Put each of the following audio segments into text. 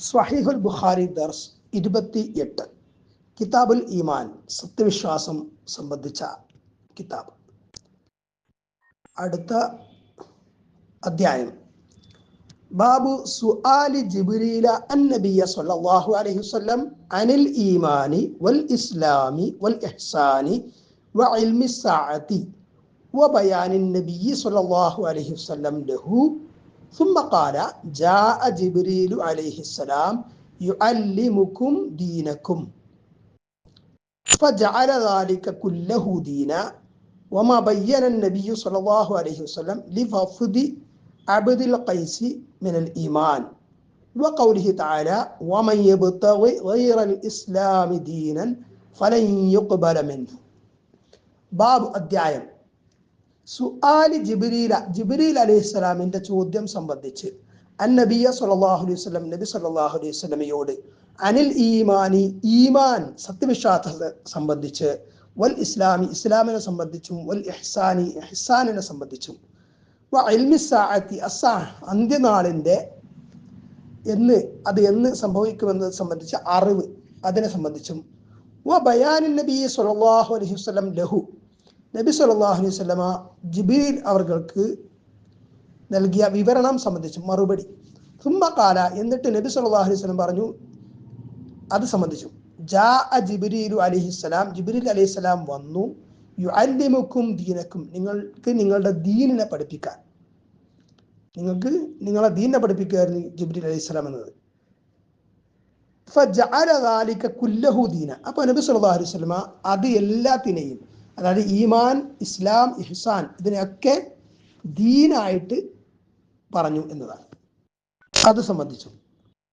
സ്വഹീഹുൽ ബുഖാരി ദർസ് ഇരുപത്തി എട്ട് കിതാബുൽ ഈമാൻ സത്യവിശ്വാസം സംബന്ധിച്ച കിതാബ്. അടുത്ത അധ്യായം. ബാബു സുആലി ജിബ്രീല അൻ നബിയ സല്ലല്ലാഹു അലൈഹി വസല്ലം അനിൽ ഈമാനി വൽ ഇസ്ലാമി വൽ ഇഹ്സാനി വ ഇൽമി സാഅതി വ ബയാനിൻ നബിയി സല്ലല്ലാഹു അലൈഹി വസല്ലം ലഹു ثم قال جاء جبريل عليه السلام يعلمكم دينكم. فجعل ذلك كله دينا. وما بين النبي صلى الله عليه وسلم لفظ عبد القيس من الإيمان. وقوله تعالى ومن يبتغي غير الإسلام دينا فلن يقبل منه. باب الدعاية. സുആലി ജിബിരീല ജിബ്രീൽ അലൈഹി സ്വലാമിന്റെ ചോദ്യം സംബന്ധിച്ച് അൻ നബിയ അലൈഹി വസല്ലം നബി സല്ലല്ലാഹു അലൈഹി സ്വലമയോട് അനിൽ ഈമാനി ഈമാൻ സത്യവിശ്വാസത്തെ സംബന്ധിച്ച് വൽ ഇസ്ലാമി ഇസ്ലാമിനെ സംബന്ധിച്ചും വൽ ഇഹ്സാനി ഇഹ്സാനിനെ സംബന്ധിച്ചും വ ഇൽമി സാഅത്തി അസാ അന്ത്യനാളിന്റെ എന്ന് അത് എന്ന് സംഭവിക്കുമെന്നത് സംബന്ധിച്ച് അറിവ്. അതിനെ സംബന്ധിച്ചും വ ബയാനിൻ നബി സല്ലല്ലാഹു അലൈഹി വസല്ലം ലഹു നബി സല്ലല്ലാഹു അലൈഹി വസല്ലമ ജിബീൽ അവർക്ക് നൽകിയ വിവരണം സംബന്ധിച്ച് മറുപടി. തുമ്പക്കാല കാല എന്നിട്ട് നബി സല്ലല്ലാഹു അലൈഹി വസല്ലം പറഞ്ഞു അത് സംബന്ധിച്ചു. ജാ അ ജിബിരിലു അലിഹിസ്സലാം ജിബ്രീൽ അലൈഹിസ്സലാം വന്നു യുഅല്ലിമുക്കും ദീനക്കും നിങ്ങൾക്ക് നിങ്ങളുടെ ദീനിനെ പഠിപ്പിക്കാൻ. നിങ്ങൾക്ക് നിങ്ങളെ ദീനിനെ പഠിപ്പിക്കുകയായിരുന്നു ജിബ്രീൽ അലൈഹിസ്സലാം എന്നത്. ദാലിക കുല്ലഹു ദീന. അപ്പോൾ നബി സല്ലല്ലാഹു അലൈഹി വസല്ലമ അത് എല്ലാത്തിനെയും അതായത് ഈമാൻ ഇസ്ലാം ഇഹ്സാൻ ഇതിനെയൊക്കെ ദീനായിട്ട് പറഞ്ഞു എന്നതാണ്. അത് സംബന്ധിച്ചു.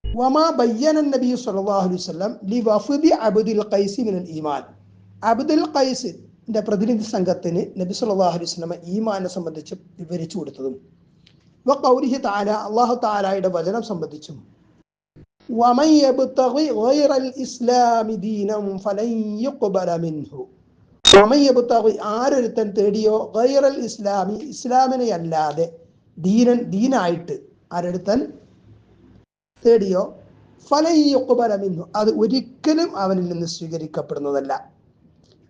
വമാ ബയ്യന നബി സല്ലല്ലാഹു അലൈഹി വസല്ലം ലി വഫദി അബ്ദുൽ ഖൈസി മിനൽ ഈമാൻ. അബ്ദുൽ ഖൈസിന്റെ പ്രതിനിധി സംഘത്തിന് നബി സല്ലല്ലാഹു അലൈഹി വസല്ലം ഈമാനെ സംബന്ധിച്ച് വിവരിച്ചു കൊടുത്തതും വ ഖൗലിഹി തആല അല്ലാഹു തആലയുടെ വചനം സംബന്ധിച്ചും വമൻ യബ്തഗി ഗൈറൽ ഇസ്ലാമി ദീനം ഫലൻ യുഖ്ബല മിൻഹു. സമയബുത്താവി ആരൊരുത്തൻ തേടിയോ ഗൈറൽ ഇസ്ലാമി ഇസ്ലാമിനെ അല്ലാതെ ദീനൻ ദീനായിട്ട് ആരൊരുത്തൻ തേടിയോ ഫലയ്യൊക്കുബലമിന്നു അത് ഒരിക്കലും അവനിൽ നിന്ന് സ്വീകരിക്കപ്പെടുന്നതല്ല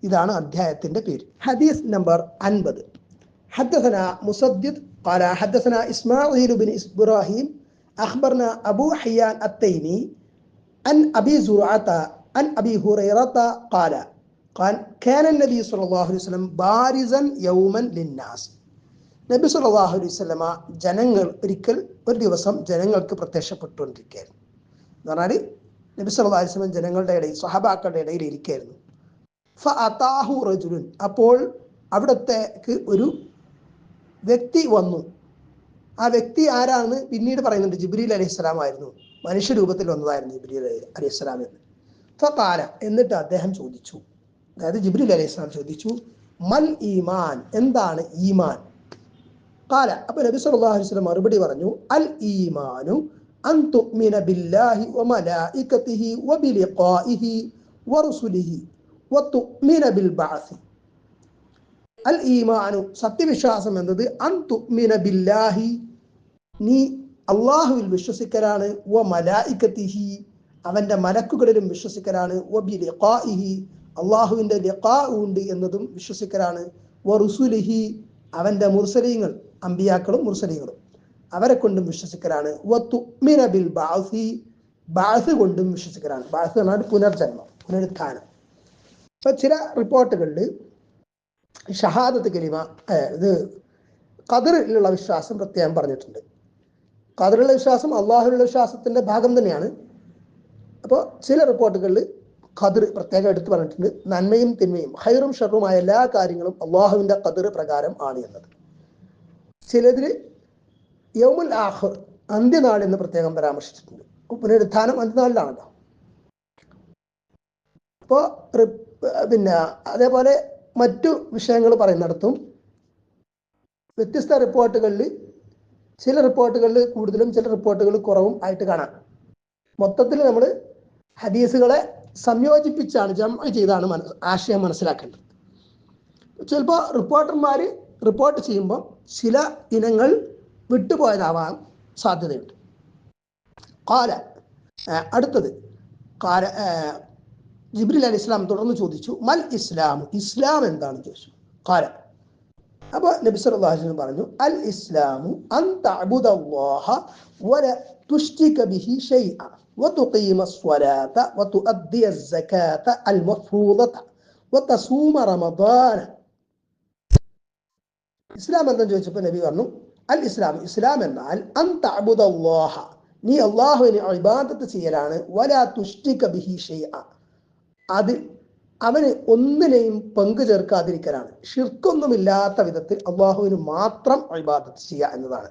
ഇതാണ് അധ്യായത്തിന്റെ പേര് ഹദീസ് നമ്പർ അൻപത് حدثنا مسدد قال حدثنا إسماعيل بن إبراهيم أخبرنا أبو حيان التيمي عن أبي زرعة عن أبي هريرة قال നബി സല്ലാഹു അലൈഹി സ്വലം ബാരിസൻ യൗമൻ ലിന്നാസ് നബി സല്ലാഹു അലൈഹി സ്വലമ ജനങ്ങൾ ഒരിക്കൽ ഒരു ദിവസം ജനങ്ങൾക്ക് പ്രത്യക്ഷപ്പെട്ടുകൊണ്ടിരിക്കുകയായിരുന്നു. എന്ന് പറഞ്ഞാൽ നബി സല്ലാ അലൈഹി സ്വലം ജനങ്ങളുടെ ഇടയിൽ സ്വഹബാക്കളുടെ ഇടയിൽ ഇരിക്കുകയായിരുന്നു. ഫ അതാഹു റജുലുൻ. അപ്പോൾ അവിടത്തേക്ക് ഒരു വ്യക്തി വന്നു. ആ വ്യക്തി ആരാണ് പിന്നീട് പറയുന്നുണ്ട് ജിബ്രീൽ അലൈഹിസ്സലാം ആയിരുന്നു. മനുഷ്യരൂപത്തിൽ വന്നതായിരുന്നു ജിബ്രീൽ അലൈഹിസ്സലാം എന്ന്. ഫ എന്നിട്ട് അദ്ദേഹം ചോദിച്ചു അതായത് ജിബ്രീൽ അലൈഹി സ്വലാം ചോദിച്ചു മൽ ഈമാൻ? എന്താണ് ഈമാൻ? കാല അപ്പൊ നബി സല്ലല്ലാഹു അലൈഹി വസല്ലം മറുപടി പറഞ്ഞു അൽ ഈമാനു അൻ തുഅ്മിന ബില്ലാഹി വ മലായികതിഹി വ ബിലിഖാഇഹി വ റുസുലിഹി വ തുഅ്മിന ബിൽ ബഅസ് അൽ ഈമാനു സത്യവിശ്വാസം എന്നത് അൻ തുഅ്മിന ബില്ലാഹി നീ അള്ളാഹുവിൽ വിശ്വസിക്കലാണ് വ മലായികതിഹി അവന്റെ മലക്കുകളിലും വിശ്വസിക്കലാണ് വ ബിലിഖാഇഹി അള്ളാഹുവിന്റെ ഉണ്ട് എന്നതും വിശ്വസിക്കലാണ്. വറുസുലിഹി അവന്റെ മുർസലീങ്ങൾ അമ്പിയാക്കളും മുർസലീങ്ങളും. അവരെ കൊണ്ടും വിശ്വസിക്കലാണ്. ബിൽ ബാസി ബാസ് കൊണ്ടും വിശ്വസിക്കലാണ്. ബാസ് എന്നാണ് പുനർജന്മം പുനരുത്ഥാനം. ഇപ്പൊ ചില റിപ്പോർട്ടുകളിൽ ഷഹാദത്ത് കലിമ ഇത് കതിറിലുള്ള വിശ്വാസം പ്രത്യേകം പറഞ്ഞിട്ടുണ്ട്. കതിറിലുള്ള വിശ്വാസം അള്ളാഹുലുള്ള വിശ്വാസത്തിന്റെ ഭാഗം തന്നെയാണ്. അപ്പോൾ ചില റിപ്പോർട്ടുകളിൽ ഖദർ പ്രത്യേകം എടുത്തു പറഞ്ഞിട്ടുണ്ട്. നന്മയും തിന്മയും ഹൈറും ഷെറുമായ എല്ലാ കാര്യങ്ങളും അള്ളാഹുവിന്റെ ഖദർ പ്രകാരം ആണ് എന്നത്. ചിലതിൽ യൗമുൽ ആഹ് അന്ത്യനാൾ എന്ന് പ്രത്യേകം പരാമർശിച്ചിട്ടുണ്ട്. പുനരുത്ഥാനം അന്ത്യനാളിലാണല്ലോ. അപ്പോൾ പിന്നെ അതേപോലെ മറ്റു വിഷയങ്ങൾ പറയുന്നിടത്തും വ്യത്യസ്ത റിപ്പോർട്ടുകളിൽ ചില റിപ്പോർട്ടുകളിൽ കൂടുതലും ചില റിപ്പോർട്ടുകൾ കുറവും ആയിട്ട് കാണാം. മൊത്തത്തിൽ നമ്മൾ ഹദീസുകളെ സംയോജിപ്പിച്ചാണ് ജമ ചെയ്താണ് മനസ് ആശയം മനസ്സിലാക്കേണ്ടത്. ചിലപ്പോൾ റിപ്പോർട്ടർമാർ റിപ്പോർട്ട് ചെയ്യുമ്പോൾ ചില ഇനങ്ങൾ വിട്ടുപോയതാവാൻ സാധ്യതയുണ്ട്. കാല അടുത്തത് കാല ജിബ്രിൽ അലി ഇസ്ലാം തുടർന്ന് ചോദിച്ചു മൽ ഇസ്ലാം ഇസ്ലാം എന്താണ് ചോദിച്ചു? കാല. അപ്പൊ നബി സല്ലല്ലാഹു അലൈഹി വസല്ലം പറഞ്ഞു അൽ ഇസ്ലാമു അൻ തഅബുദല്ലാഹ വല തുശ്രിക ബിഹി ഷൈഅ وتقيم الصلاة وتؤدي الزكاة المفروضة وتصوم رمضان ഇസ്ലാം എന്താന്ന് ചോദിച്ചപ്പോൾ നബി പറഞ്ഞു അൽ ഇസ്ലാം ഇസ്ലാം എന്നാൽ അൻ തഅബുദല്ലാഹ നീ അള്ളാഹുവിനെ ഇബാദത്ത് ചെയ്യലാണ് വലാ തുഷ്ടിക ബിഹി ഷൈഅ അതിൽ അവന് ഒന്നിനെയും പങ്കു ചേർക്കാതിരിക്കലാണ്. ഷിർക്കൊന്നുമില്ലാത്ത വിധത്തിൽ അള്ളാഹുവിന് മാത്രം ഇബാദത്ത് ചെയ്യുക എന്നതാണ്.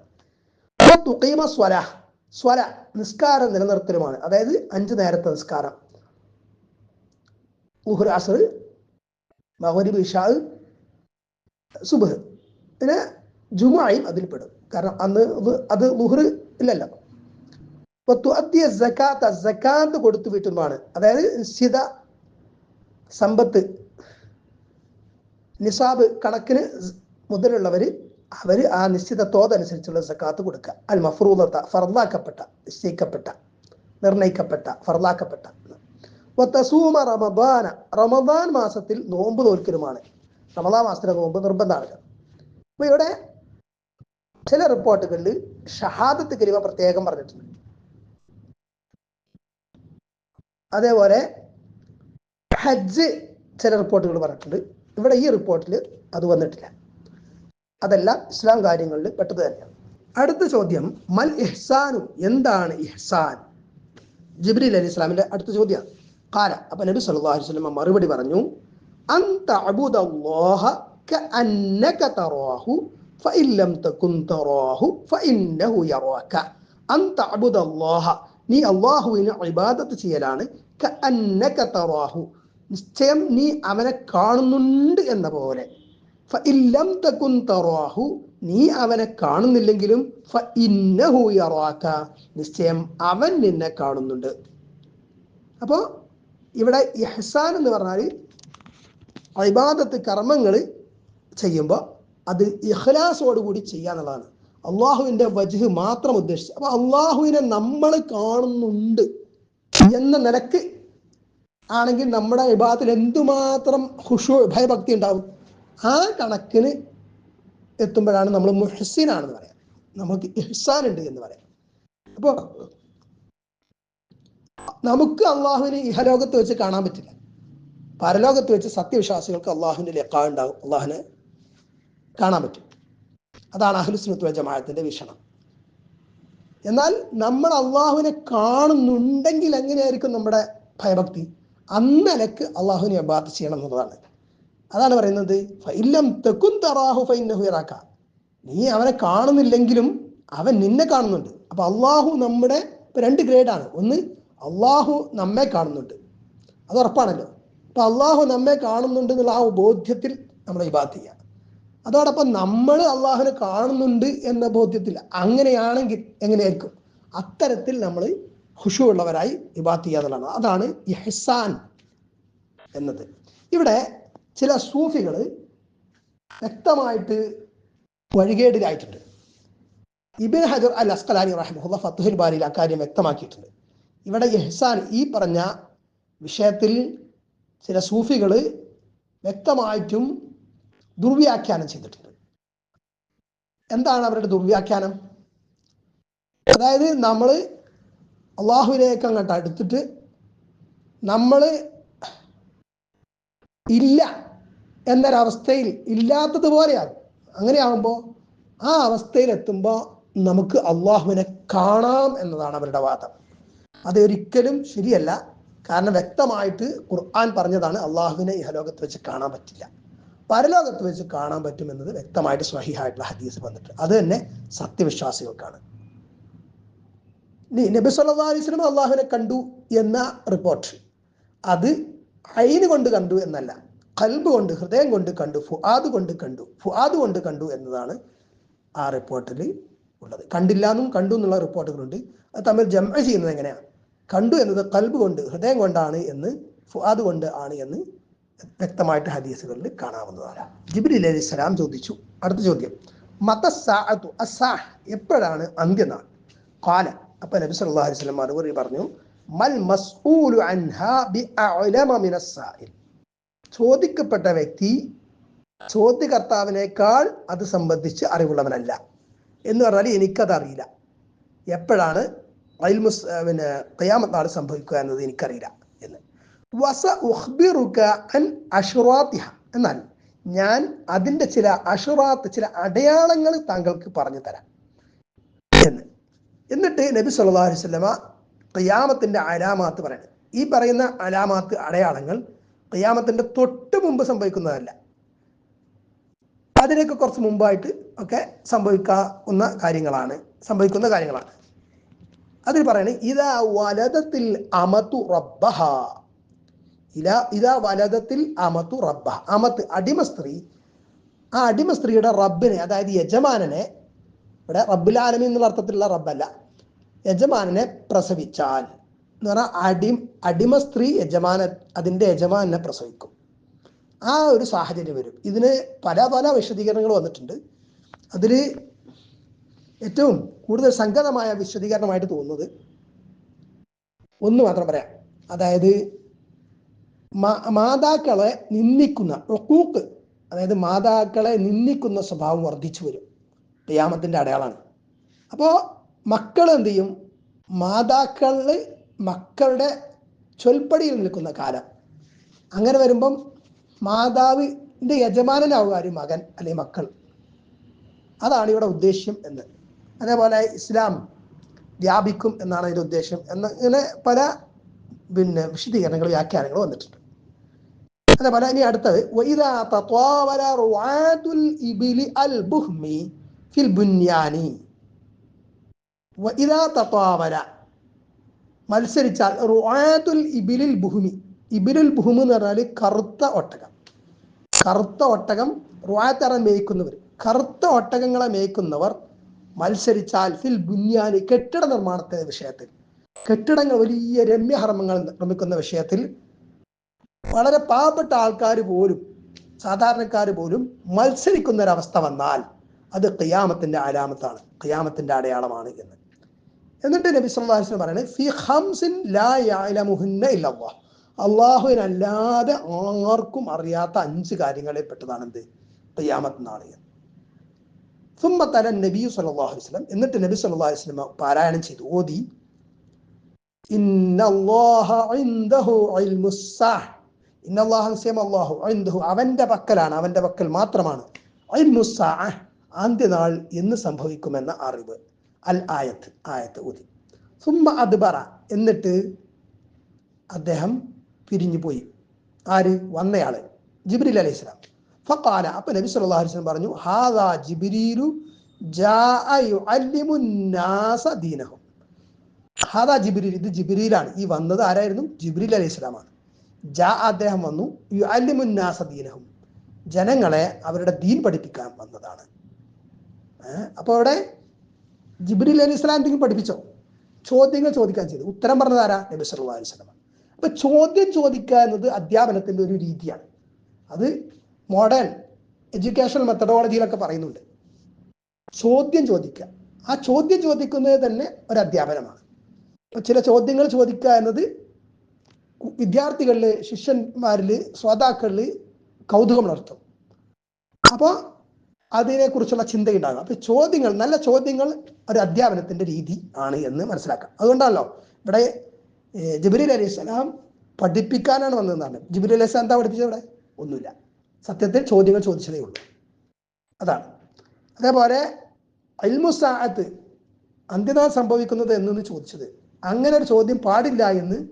സ്വര സ്വര നിസ്കാരം നിലനിർത്തലുമാണ്. അതായത് അഞ്ച് നേരത്തെ നിസ്കാരം. ഉഹുർ അസർ മഹരിബ് ഇഷാ സുബഹ്. പിന്നെ ജുമായും അതിൽപ്പെടും. പെടും കാരണം അന്ന് അത് ലുഹർ ഇല്ലല്ലോ. അപ്പൊ തുഅത്തിയ സക്കാത്ത് ജക്കാത്ത് കൊടുത്തു വിട്ടുമാണ് അതായത് നിശ്ചിത സമ്പത്ത്. നിസാബ് കണക്കിന് മുതലുള്ളവർ അവർ ആ നിശ്ചിത തോതനുസരിച്ചുള്ള സക്കാത്ത് കൊടുക്കുക. അൽ മഫ്രൂദത്ത ഫർദാക്കപ്പെട്ട നിശ്ചയിക്കപ്പെട്ട നിർണയിക്കപ്പെട്ട ഫർദാക്കപ്പെട്ട. വത്തസൂമ റമദാന റമദാൻ മാസത്തിൽ നോമ്പ് നോൽക്കലുമാണ് റമദാൻ മാസത്തിലെ നോമ്പ് നിർബന്ധമാണ് അപ്പൊ ഇവിടെ ചില റിപ്പോർട്ടുകളിൽ ഷഹാദത്ത് കലിമ പ്രത്യേകം പറഞ്ഞിട്ടുണ്ട്. അതേപോലെ ഹജ്ജ് ചില റിപ്പോർട്ടുകൾ പറഞ്ഞിട്ടുണ്ട്. ഇവിടെ ഈ റിപ്പോർട്ടിൽ അത് വന്നിട്ടില്ല. അതെല്ലാം ഇസ്ലാം കാര്യങ്ങളിൽ പെട്ടത് തന്നെയാണ്. അടുത്ത ചോദ്യം മൽ ഇഹ്സാനു എന്താണ് ഇഹ്സാൻ? ജിബ്രിൽ അലി ഇസ്ലാമിന്റെ അടുത്ത ചോദ്യം കാല. അപ്പൊ നബി സല്ലല്ലാഹു അലൈഹി വസല്ലം മറുപടി പറഞ്ഞു നീ അള്ളാഹുവിന് ഇബാദത്ത് ചെയ്യലാണ് നിശ്ചയം നീ അവനെ കാണുന്നുണ്ട് എന്ന പോലെ. നീ അവനെ കാണുന്നില്ലെങ്കിലും നിശ്ചയം അവൻ നിന്നെ കാണുന്നുണ്ട്. അപ്പോ ഇവിടെ ഇഹ്സാൻ എന്ന് പറഞ്ഞാൽ അഭിബാദത്ത് കർമ്മങ്ങൾ ചെയ്യുമ്പോൾ അത് ഇഹ്ലാസോടുകൂടി ചെയ്യുക എന്നുള്ളതാണ്. അള്ളാഹുവിന്റെ വജുഹ് മാത്രം ഉദ്ദേശിച്ച്. അപ്പൊ അള്ളാഹുവിനെ നമ്മൾ കാണുന്നുണ്ട് എന്ന നിലയ്ക്ക് ആണെങ്കിൽ നമ്മുടെ വിഭാഗത്തിൽ എന്തുമാത്രം ഹുഷു ഭയഭക്തി ഉണ്ടാവും? ആ കണക്കിന് എത്തുമ്പോഴാണ് നമ്മൾ മുഹസിനാണെന്ന് പറയാം. നമുക്ക് ഇഹ്സാൻ ഉണ്ട് എന്ന് പറയാം. അപ്പോൾ നമുക്ക് അള്ളാഹുവിനെ ഇഹലോകത്ത് വെച്ച് കാണാൻ പറ്റില്ല. പരലോകത്ത് വെച്ച് സത്യവിശ്വാസികൾക്ക് അള്ളാഹുവിന്റെ ലക്കാ ഉണ്ടാവും. അള്ളാഹുവിനെ കാണാൻ പറ്റും. അതാണ് അഹ്ലുസ്നത്വ ജമാഅത്തിന്റെ വീക്ഷണം. എന്നാൽ നമ്മൾ അള്ളാഹുവിനെ കാണുന്നുണ്ടെങ്കിൽ എങ്ങനെയായിരിക്കും നമ്മുടെ ഭയഭക്തി? അന്നലക്ക് അള്ളാഹുവിനെ അബാത്ത് ചെയ്യണം എന്നുള്ളതാണ്. അതാണ് പറയുന്നത് ഫൈലം തെക്കും തറാഹു ഫൈനഹുറാക്ക നീ അവനെ കാണുന്നില്ലെങ്കിലും അവൻ നിന്നെ കാണുന്നുണ്ട്. അപ്പൊ അള്ളാഹു നമ്മുടെ രണ്ട് ഗ്രേഡാണ് ഒന്ന് അള്ളാഹു നമ്മെ കാണുന്നുണ്ട്. അത് ഉറപ്പാണല്ലോ. അപ്പൊ അള്ളാഹു നമ്മെ കാണുന്നുണ്ട് എന്നുള്ള ആ ബോധ്യത്തിൽ നമ്മൾ ഇബാത്ത് ചെയ്യുക അതോടൊപ്പം നമ്മൾ അള്ളാഹുവിനെ കാണുന്നുണ്ട് എന്ന ബോധ്യത്തിൽ അങ്ങനെയാണെങ്കിൽ എങ്ങനെയായിരിക്കും? അത്തരത്തിൽ നമ്മൾ ഹുഷു ഉള്ളവരായി ഇബാത്ത് ചെയ്യുക എന്നുള്ളതാണ് അതാണ് ഇഹ്സാൻ എന്നത്. ഇവിടെ ചില സൂഫികൾ വ്യക്തമായിട്ട് വഴികേടിലായിട്ടുണ്ട്. ഇബിൻ ഹജർ അൽ അസ്കലാനി റഹ്മുല്ല ഫത്തുഹുൽ ബാലിൽ അക്കാര്യം വ്യക്തമാക്കിയിട്ടുണ്ട്. ഇവിടെ ഇഹ്സാൻ ഈ പറഞ്ഞ വിഷയത്തിൽ ചില സൂഫികൾ വ്യക്തമായിട്ടും ദുർവ്യാഖ്യാനം ചെയ്തിട്ടുണ്ട്. എന്താണ് അവരുടെ ദുർവ്യാഖ്യാനം? അതായത് നമ്മൾ അള്ളാഹുവിലേക്ക് അങ്ങോട്ട് അടുത്തിട്ട് നമ്മൾ ഇല്ല എന്നൊരവസ്ഥയിൽ ഇല്ലാത്തതുപോലെയാകും അങ്ങനെയാകുമ്പോൾ ആ അവസ്ഥയിലെത്തുമ്പോൾ നമുക്ക് അള്ളാഹുവിനെ കാണാം എന്നതാണ് അവരുടെ വാദം. അത് ഒരിക്കലും ശരിയല്ല. കാരണം വ്യക്തമായിട്ട് ഖുർആൻ പറഞ്ഞതാണ് അള്ളാഹുവിനെ ഇഹലോകത്ത് വെച്ച് കാണാൻ പറ്റില്ല. പരലോകത്ത് വെച്ച് കാണാൻ പറ്റുമെന്നത് വ്യക്തമായിട്ട് സ്വഹിഹായിട്ടുള്ള ഹദീസ് വന്നിട്ട് അത് തന്നെ സത്യവിശ്വാസികൾക്കാണ്. നബി സല്ലാ അലൈഹി വസല്ലം അള്ളാഹുവിനെ കണ്ടു എന്ന റിപ്പോർട്ട് അത് ഐന് കൊണ്ട് കണ്ടു എന്നല്ല. കൽബ് കൊണ്ട് ഹൃദയം കൊണ്ട് കണ്ടു ഫുആദ് കൊണ്ട് കണ്ടു ഫുആദ് കൊണ്ട് കണ്ടു എന്നതാണ് ആ റിപ്പോർട്ടിൽ ഉള്ളത്. കണ്ടില്ല എന്നും കണ്ടു എന്നുള്ള റിപ്പോർട്ടുകളുണ്ട് അത് തമ്മിൽ ജമ ചെയ്യുന്നത് എങ്ങനെയാണ് കണ്ടു എന്നത് കൽബ് കൊണ്ട് ഹൃദയം കൊണ്ടാണ് എന്ന് ഫുആദ് കൊണ്ട് ആണ് എന്ന് വ്യക്തമായിട്ട് ഹദീസുകളിൽ കാണാവുന്നതാണ്. ജിബിലി അലൈഹി സ്വലാം ചോദിച്ചു. അടുത്ത ചോദ്യം. മത അസാഹ് എപ്പോഴാണ് അന്ത്യനാൾ? കാല അപ്പൊ നബി സല്ലല്ലാഹു അലൈഹി വസല്ലം മറുപടി പറഞ്ഞു മൽ മസ്ഊലു അൻഹാ മിനസ് സായിൽ ചോദിക്കപ്പെട്ട വ്യക്തി ചോദ്യകർത്താവിനേക്കാൾ അത് സംബന്ധിച്ച് അറിവുള്ളവനല്ല. എന്ന് പറഞ്ഞാൽ എനിക്കത് അറിയില്ല എപ്പോഴാണ് അയിൽമുസ് പിന്നെ കയ്യാമത്താൾ സംഭവിക്കുക എന്നത് എനിക്കറിയില്ല എന്ന്. വസ അഷുറാത്തിഹ. എന്നാൽ ഞാൻ അതിന്റെ ചില അഷുറാത്ത് ചില അടയാളങ്ങൾ താങ്കൾക്ക് പറഞ്ഞു തരാം എന്ന്. എന്നിട്ട് നബി സല്ലല്ലാഹു അലൈഹി വസല്ലമ ഖിയാമത്തിന്റെ അലാമാത്ത് പറയുന്നത് ഈ പറയുന്ന അലാമാത്ത് അടയാളങ്ങൾ ഖിയാമത്തിന്റെ തൊട്ട് മുമ്പ് സംഭവിക്കുന്നതല്ല. അതിനൊക്കെ കുറച്ച് മുമ്പായിട്ട് ഒക്കെ സംഭവിക്കാവുന്ന കാര്യങ്ങളാണ്. സംഭവിക്കുന്ന കാര്യങ്ങളാണ്. അതിൽ പറയണേ ഇതാ വലതത്തിൽ അമത്തു റബ്ബഹ. ഇതാ ഇതാ വലതത്തിൽ അമത്തു റബ്ബ അമത്ത് അടിമ സ്ത്രീ ആ അടിമ സ്ത്രീയുടെ റബ്ബിനെ അതായത് യജമാനനെ ഇവിടെ റബ്ബുൽ ആലമീൻ എന്നുള്ള അർത്ഥത്തിലുള്ള റബ്ബല്ല യജമാനനെ പ്രസവിച്ചാൽ എന്ന് പറഞ്ഞാൽ അടി അടിമ സ്ത്രീ യജമാന അതിന്റെ യജമാനെ പ്രസവിക്കും. ആ ഒരു സാഹചര്യം വരും. ഇതിന് പല പല വിശദീകരണങ്ങൾ വന്നിട്ടുണ്ട്. അതിൽ ഏറ്റവും കൂടുതൽ സംഗതമായ വിശദീകരണമായിട്ട് തോന്നുന്നത് ഒന്ന് മാത്രം പറയാം. അതായത് മാതാക്കളെ നിന്ദിക്കുന്ന റൊക്കൂക്ക് അതായത് മാതാക്കളെ നിന്ദിക്കുന്ന സ്വഭാവം വർദ്ധിച്ചു വരും. ക്യാമത്തിന്റെ അടയാളമാണ്. അപ്പോൾ മക്കൾ എന്ത് ചെയ്യും മാതാക്കൾ മക്കളുടെ ചൊൽപ്പടിയിൽ നിൽക്കുന്ന കാലം. അങ്ങനെ വരുമ്പം മാതാവിന്റെ യജമാനനാവുക ഒരു മകൻ അല്ലെങ്കിൽ മക്കൾ. അതാണ് ഇവിടെ ഉദ്ദേശ്യം എന്ന്. അതേപോലെ ഇസ്ലാം വ്യാപിക്കും എന്നാണ് അതിന്റെ ഉദ്ദേശം എന്ന് ഇങ്ങനെ പല പിന്നെ വിശദീകരണങ്ങൾ വ്യാഖ്യാനങ്ങൾ വന്നിട്ടുണ്ട്. അതേപോലെ ഇനി അടുത്തത് ഇബിലി അൽ ബുഹ്മി ഫിൽ ബുന്യാനി വഇദാ തത്വാവല മത്സരിച്ചാൽ റുആത്തുൽ ഇബിലിൽ ബുഹുമി. ഇബിലുൽ ബുഹുമി എന്ന് പറഞ്ഞാൽ കറുത്ത ഒട്ടകം. കറുത്ത ഒട്ടകം റുആത്തറ മേയ്ക്കുന്നവർ. കറുത്ത ഒട്ടകങ്ങളെ മേയ്ക്കുന്നവർ മത്സരിച്ചാൽ ഫിൽ ബുന്യാനി കെട്ടിട നിർമ്മാണത്തെ വിഷയത്തിൽ. കെട്ടിടങ്ങൾ വലിയ രമ്യഹർമ്മങ്ങൾ നിർമ്മിക്കുന്ന വിഷയത്തിൽ വളരെ പാവപ്പെട്ട ആൾക്കാർ പോലും സാധാരണക്കാർ പോലും മത്സരിക്കുന്ന ഒരവസ്ഥ വന്നാൽ അത് ഖിയാമത്തിന്റെ ആലാമത്താണ് ഖിയാമത്തിന്റെ അടയാളമാണ് എന്ന്. എന്നിട്ട് നബി വസല്ലം പറയുന്നത് ഫി ഹംസിൻ ലാ ഇല്ലല്ലാഹ്. അള്ളാഹുവിനല്ലാതെ ആർക്കും അറിയാത്ത അഞ്ച് കാര്യങ്ങളെ പെട്ടതാണ് എന്ത് തയ്യാമത്ത് നാളെ എന്ന്. ثم തല നബി സല്ലല്ലാഹു അലൈഹി വസല്ലം. എന്നിട്ട് നബി സല്ലല്ലാഹു അലൈഹി വസല്ലം പാരായണം ചെയ്തു. ഓതി. അവന്റെ പക്കലാണ്. അവന്റെ പക്കൽ മാത്രമാണ്. അന്ത്യനാൾ എന്ന് സംഭവിക്കുമെന്ന അറിവ്. അൽ ആയത്ത് ആയത്ത് ഊതി. സുമ്മ അദ്ബറ. എന്നിട്ട് അദ്ദേഹം പിരിഞ്ഞു പോയി ആര്? വന്നയാൾ. ജിബ്രീൽ അലൈഹി സ്വലാം. ഫഖാല. അപ്പൊ നബി സല്ലല്ലാഹു അലൈഹി വസല്ലം പറഞ്ഞു ഹാദാ ജിബ്രീലു നാസ ദീനഹും. ഹാദാ ജിബ്രീൽ ഇത് ജിബ്രീലാണ്. ഈ വന്നത് ആരായിരുന്നു? ജിബ്രീൽ അലൈഹി സ്വലാമാണ്. ജാ അദ്ദേഹം വന്നു യുഅല്ലിമു നാസ ദീനഹും. ജനങ്ങളെ അവരുടെ ദീൻ പഠിപ്പിക്കാൻ വന്നതാണ്. അപ്പോൾ അപ്പൊ അവിടെ ജിബ്രീൽ അലി ഇസ്ലാം പഠിപ്പിച്ചോ? ചോദ്യങ്ങൾ ചോദിക്കാൻ ചെയ്തു. ഉത്തരം പറഞ്ഞതാരാ നബി അലൈഹി വസല്ലം. അപ്പൊ ചോദ്യം ചോദിക്കുക എന്നത് അധ്യാപനത്തിന്റെ ഒരു രീതിയാണ്. അത് മോഡേൺ എഡ്യൂക്കേഷണൽ മെത്തഡോളജിയിലൊക്കെ പറയുന്നുണ്ട്. ചോദ്യം ചോദിക്കുക. ആ ചോദ്യം ചോദിക്കുന്നത് തന്നെ ഒരു അധ്യാപനമാണ്. അപ്പൊ ചില ചോദ്യങ്ങൾ ചോദിക്കുക എന്നത് വിദ്യാർത്ഥികളിൽ ശിഷ്യന്മാരിൽ ശ്രോതാക്കളിൽ കൗതുകം ഉണർത്തും അപ്പോൾ അതിനെക്കുറിച്ചുള്ള ചിന്തയുണ്ടാകും. അപ്പൊ ചോദ്യങ്ങൾ നല്ല ചോദ്യങ്ങൾ ഒരു അധ്യാപനത്തിന്റെ രീതി ആണ് എന്ന് മനസ്സിലാക്കാം. അതുകൊണ്ടാണല്ലോ ഇവിടെ ജബിരി അലൈഹി സ്വലാം പഠിപ്പിക്കാനാണ് വന്നതെന്നാണ്. ജിബ്രീൽ അലൈഹി സ്വലാം എന്താ പഠിപ്പിച്ചത് ഇവിടെ? ഒന്നുമില്ല. സത്യത്തിൽ ചോദ്യങ്ങൾ ചോദിച്ചതേ ഉള്ളൂ. അതാണ്. അതേപോലെ അൽമുസാഅത്ത് അന്ത്യനാൾ സംഭവിക്കുന്നത് എന്നു ചോദിച്ചത്. അങ്ങനെ ഒരു ചോദ്യം പാടില്ല എന്ന്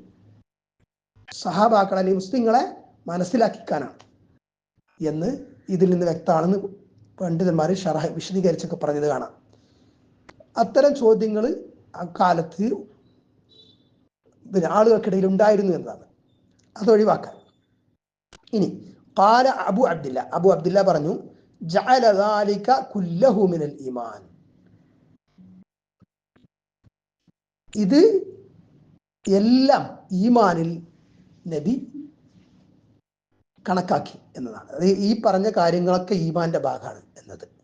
സഹാബാക്കൾ അല്ലെങ്കിൽ മുസ്ലിങ്ങളെ മനസ്സിലാക്കിക്കാനാണ് എന്ന് ഇതിൽ നിന്ന് വ്യക്തമാണെന്ന് പണ്ഡിതന്മാർ ഷറഹ വിശദീകരിച്ചൊക്കെ പറഞ്ഞത് കാണാം. അത്തരം ചോദ്യങ്ങൾ അക്കാലത്ത് പിന്നെ ആളുകൾക്കിടയിൽ ഉണ്ടായിരുന്നു എന്നതാണ്. അതൊഴിവാക്കാൻ ഇനി കാല അബു അബ്ദില്ല. അബു അബ്ദില്ല പറഞ്ഞു കുല്ലഹുമിനൽ ഈമാൻ. ഇത് എല്ലാം ഈമാനിൽ നബി കണക്കാക്കി എന്നതാണ്. ഈ പറഞ്ഞ കാര്യങ്ങളൊക്കെ ഈമാന്റെ ഭാഗമാണ് എന്നത്.